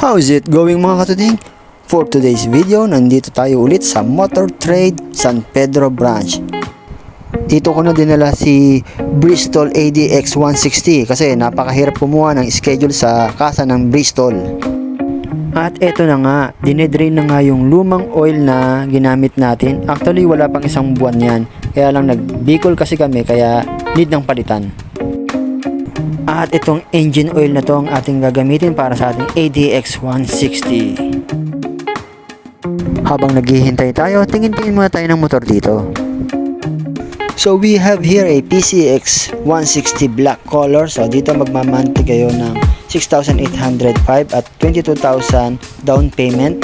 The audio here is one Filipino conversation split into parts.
How is it going mga katuding? For today's video, nandito tayo ulit sa Motor Trade San Pedro Branch. Dito ko na dinala si Bristol ADX 160 kasi napakahirap kumuha ng schedule sa kasa ng Bristol. At eto na nga, dinedrain na nga yung lumang oil na ginamit natin. Actually, wala pang isang buwan yan. Kaya lang nagbikol kasi kami kaya need ng palitan. At itong engine oil na to ang ating gagamitin para sa ating ADX 160. Habang naghihintay tayo, tingin-tingin muna tayo ng motor dito. So we have here a PCX 160 black color. So dito magmamanti kayo ng 6,805 at 22,000 down payment.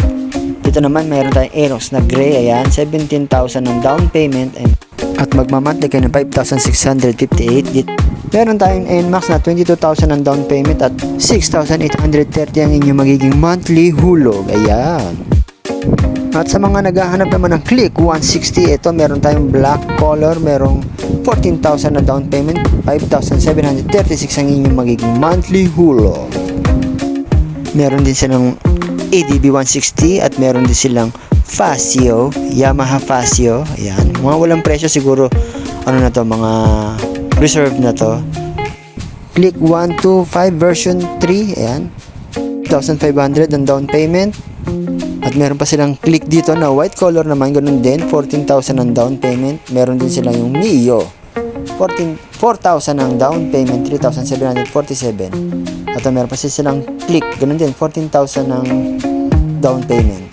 Dito naman mayroon tayong Aerox na gray. Ayan, 17,000 ng down payment. And, at magmamanti kayo ng 5,658. Dito, meron tayong NMAX na 22,000 ng down payment at 6,830 ang inyong magiging monthly hulog. Ayan. At sa mga naghahanap naman ng Click 160, ito meron tayong black color, merong 14,000 na down payment, 5,736 ang inyong magiging monthly hulog. Meron din silang ADB 160 at meron din silang Fasio, Yamaha Fasio. Ayan, mga walang presyo siguro ano na to, mga reserve na to. Click 125 version 3, ayan. 1,500 ang down payment. At meron pa silang click dito na white color naman, ganun din, 14,000 ang down payment. Meron din silang yung Mio, 14 4,000 ang down payment, 3,747. At meron pa silang click, ganun din, 14,000 ang down payment.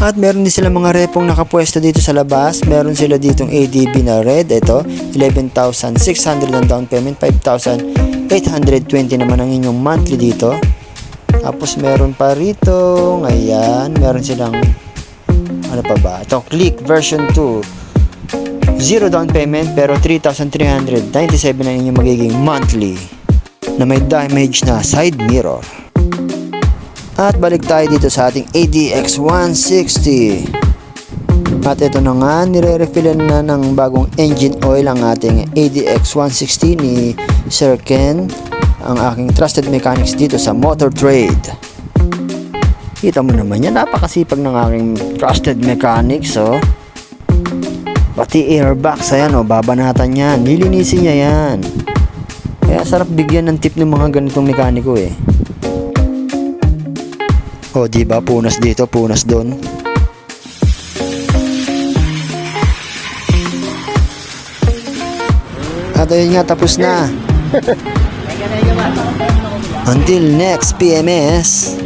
At meron din silang mga repong nakapwesto dito sa labas. Meron sila ditong ADB na red. Ito, 11,600 ang down payment. 5,820 naman ang inyong monthly dito. Tapos meron pa rito, ayan, meron silang ano pa ba? Ito, click version 2. Zero down payment pero 3,397 ang inyong magiging monthly na may damage na side mirror. At balik tayo dito sa ating ADX 160. At ito na nga, nire-refillan na ng bagong engine oil ang ating ADX 160 ni Sir Ken ang aking trusted mechanics dito sa Motor Trade. Kita mo naman yan, napakasipag ng aking trusted mechanics, oh. Pati airbox, ayan, oh, babanatan yan. Lilinisin niya yan. Kaya sarap bigyan ng tip ng mga ganitong mekaniko, eh. O, di ba punas dito, punas doon. At ayun nga, tapos na. Until next PMS.